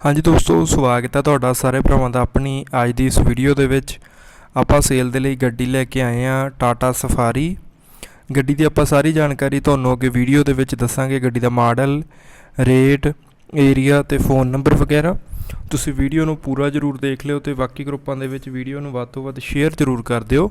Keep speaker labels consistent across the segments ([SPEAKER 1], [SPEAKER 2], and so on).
[SPEAKER 1] ਹਾਂਜੀ ਦੋਸਤੋ, ਸਵਾਗਤ ਹੈ ਤੁਹਾਡਾ ਸਾਰੇ ਭਰਾਵਾਂ ਦਾ ਆਪਣੀ ਅੱਜ ਦੀ ਇਸ ਵੀਡੀਓ ਦੇ ਵਿੱਚ। ਆਪਾਂ ਸੇਲ ਦੇ ਲਈ ਗੱਡੀ ਲੈ ਕੇ ਆਏ ਆ ਟਾਟਾ ਸਫਾਰੀ ਗੱਡੀ ਦੀ ਆਪਾਂ ਸਾਰੀ ਜਾਣਕਾਰੀ ਤੁਹਾਨੂੰ ਅੱਗੇ ਵੀਡੀਓ ਦੇ ਵਿੱਚ ਦੱਸਾਂਗੇ। ਗੱਡੀ ਦਾ ਮਾਡਲ ਰੇਟ ਏਰੀਆ ਤੇ ਫੋਨ ਨੰਬਰ ਵਗੈਰਾ। ਤੁਸੀਂ ਵੀਡੀਓ ਨੂੰ ਪੂਰਾ ਜ਼ਰੂਰ ਦੇਖ ਲਿਓ ਤੇ ਬਾਕੀ ਗਰੁੱਪਾਂ ਦੇ ਵਿੱਚ ਵੀਡੀਓ ਨੂੰ ਵੱਧ ਤੋਂ ਵੱਧ ਸ਼ੇਅਰ ਜ਼ਰੂਰ ਕਰ ਦਿਓ।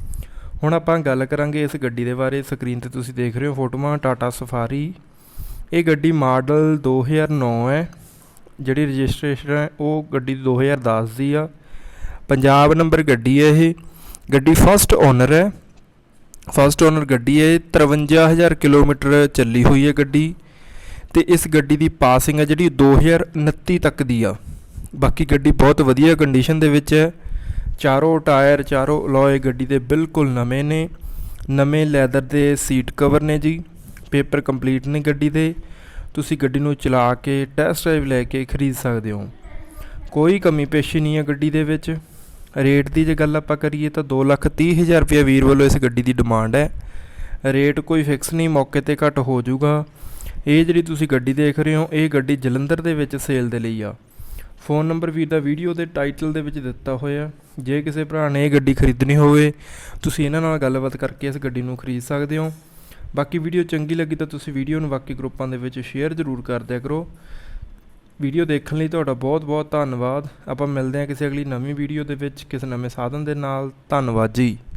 [SPEAKER 1] ਹੁਣ ਆਪਾਂ ਗੱਲ ਕਰਾਂਗੇ ਇਸ ਗੱਡੀ ਦੇ ਬਾਰੇ। ਸਕਰੀਨ ਤੇ ਤੁਸੀਂ ਦੇਖ ਰਹੇ ਹੋ ਫੋਟੋਆਂ ਟਾਟਾ ਸਫਾਰੀ। ਇਹ ਗੱਡੀ ਮਾਡਲ 2009 ਹੈ। ਜਿਹੜੀ ਰਜਿਸਟ੍ਰੇਸ਼ਨ ਹੈ, ਉਹ ਗੱਡੀ 2010 ਦੀ ਆ। ਪੰਜਾਬ ਨੰਬਰ ਗੱਡੀ ਹੈ ਇਹ। ਗੱਡੀ ਫਸਟ ਓਨਰ ਹੈ। ਫਸਟ ਓਨਰ ਗੱਡੀ ਹੈ। 53000 ਕਿਲੋਮੀਟਰ ਚੱਲੀ ਹੋਈ ਹੈ ਗੱਡੀ। ਤੇ ਇਸ ਗੱਡੀ ਦੀ ਪਾਸਿੰਗ ਹੈ ਜਿਹੜੀ 2029 ਤੱਕ ਦੀ ਆ। ਬਾਕੀ ਗੱਡੀ ਬਹੁਤ ਵਧੀਆ ਕੰਡੀਸ਼ਨ ਦੇ ਵਿੱਚ ਹੈ। ਚਾਰੋਂ ਟਾਇਰ, ਚਾਰੋਂ ਅਲੋਏ ਗੱਡੀ ਦੇ ਬਿਲਕੁਲ ਨਵੇਂ ਨੇ। ਨਵੇਂ ਲੈਦਰ ਦੇ ਸੀਟ ਕਵਰ ਨੇ ਜੀ। ਪੇਪਰ ਕੰਪਲੀਟ ਨੇ ਗੱਡੀ ਦੇ। ਤੁਸੀਂ ਗੱਡੀ ਨੂੰ ਚਲਾ ਕੇ, ਟੈਸਟ ਡਰਾਈਵ ਲੈ ਕੇ ਖਰੀਦ ਸਕਦੇ ਹੋ। ਕੋਈ ਕਮੀ ਪੇਸ਼ੀ ਨਹੀਂ ਹੈ ਗੱਡੀ ਦੇ ਵਿੱਚ। ਰੇਟ ਦੀ ਜੇ ਗੱਲ ਆਪਾਂ ਕਰੀਏ ਤਾਂ 230000 ਰੁਪਏ ਵੀਰ ਵੱਲੋਂ ਇਸ ਗੱਡੀ ਦੀ ਡਿਮਾਂਡ ਹੈ। ਰੇਟ ਕੋਈ ਫਿਕਸ ਨਹੀਂ, ਮੌਕੇ ਤੇ ਘੱਟ ਹੋ ਜਾਊਗਾ। ਇਹ ਜਿਹੜੀ ਤੁਸੀਂ ਗੱਡੀ ਦੇਖ ਰਹੇ ਹੋ, ਇਹ ਗੱਡੀ ਜਲੰਧਰ ਦੇ ਵਿੱਚ ਸੇਲ ਦੇ ਲਈ ਆ। ਫੋਨ ਨੰਬਰ ਵੀਰ ਦਾ ਵੀਡੀਓ ਦੇ ਟਾਈਟਲ ਦੇ ਵਿੱਚ ਦਿੱਤਾ ਹੋਇਆ। ਜੇ ਕਿਸੇ ਭਰਾ ਨੇ ਇਹ ਗੱਡੀ ਖਰੀਦਣੀ ਹੋਵੇ, ਤੁਸੀਂ ਇਹਨਾਂ ਨਾਲ ਗੱਲਬਾਤ ਕਰਕੇ ਇਸ ਗੱਡੀ ਨੂੰ ਖਰੀਦ ਸਕਦੇ ਹੋ। ਬਾਕੀ ਵੀਡੀਓ ਚੰਗੀ ਲੱਗੀ ਤਾਂ ਤੁਸੀਂ ਵੀਡੀਓ ਨੂੰ ਬਾਕੀ ਗਰੁੱਪਾਂ ਦੇ ਵਿੱਚ ਸ਼ੇਅਰ ਜ਼ਰੂਰ ਕਰ ਦਿਆ ਕਰੋ। ਵੀਡੀਓ ਦੇਖਣ ਲਈ ਤੁਹਾਡਾ ਬਹੁਤ ਬਹੁਤ ਧੰਨਵਾਦ। ਆਪਾਂ ਮਿਲਦੇ ਹਾਂ ਕਿਸੇ ਅਗਲੀ ਨਵੀਂ ਵੀਡੀਓ ਦੇ ਵਿੱਚ, ਕਿਸੇ ਨਵੇਂ ਸਾਧਨ ਦੇ ਨਾਲ। ਧੰਨਵਾਦ ਜੀ।